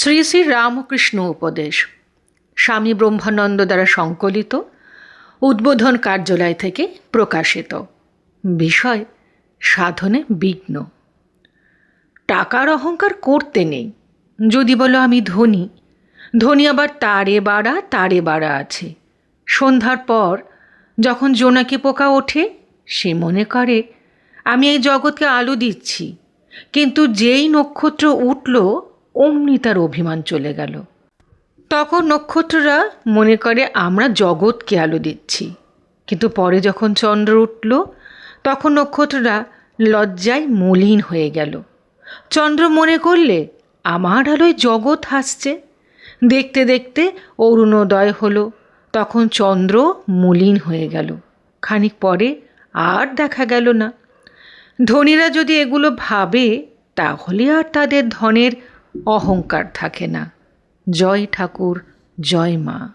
শ্রী শ্রী রামকৃষ্ণ উপদেশ। স্বামী ব্রহ্মানন্দ দ্বারা সংকলিত, উদ্বোধন কার্যালয় থেকে প্রকাশিত। বিষয়, সাধনে বিঘ্ন। টাকার অহংকার করতে নেই। যদি বলো আমি ধনী ধনী আবার তারে বাড়া তারে বাড়া আছে। সন্ধ্যার পর যখন জোনাকি পোকা ওঠে, সে মনে করে, আমি এই জগৎকে আলো দিচ্ছি, কিন্তু যেই নক্ষত্র উঠল অমনি তার অভিমান চলে গেল। তখন নক্ষত্ররা মনে করে, আমরা জগৎকে আলো দিচ্ছি। কিন্তু পরে যখন চন্দ্র উঠল, তখন নক্ষত্ররা লজ্জায় মলিন হয়ে গেল। চন্দ্র মনে করলে, আমার আলোয় জগৎ হাসছে। দেখতে দেখতে অরুণোদয় হলো, তখন চন্দ্র মলিন হয়ে গেল। খানিক পরে আর দেখা গেল না। ধনীরা যদি এগুলো ভাবে, তাহলে আর তাদের ধনের অহংকার থাকে না। জয় ঠাকুর জয় মা।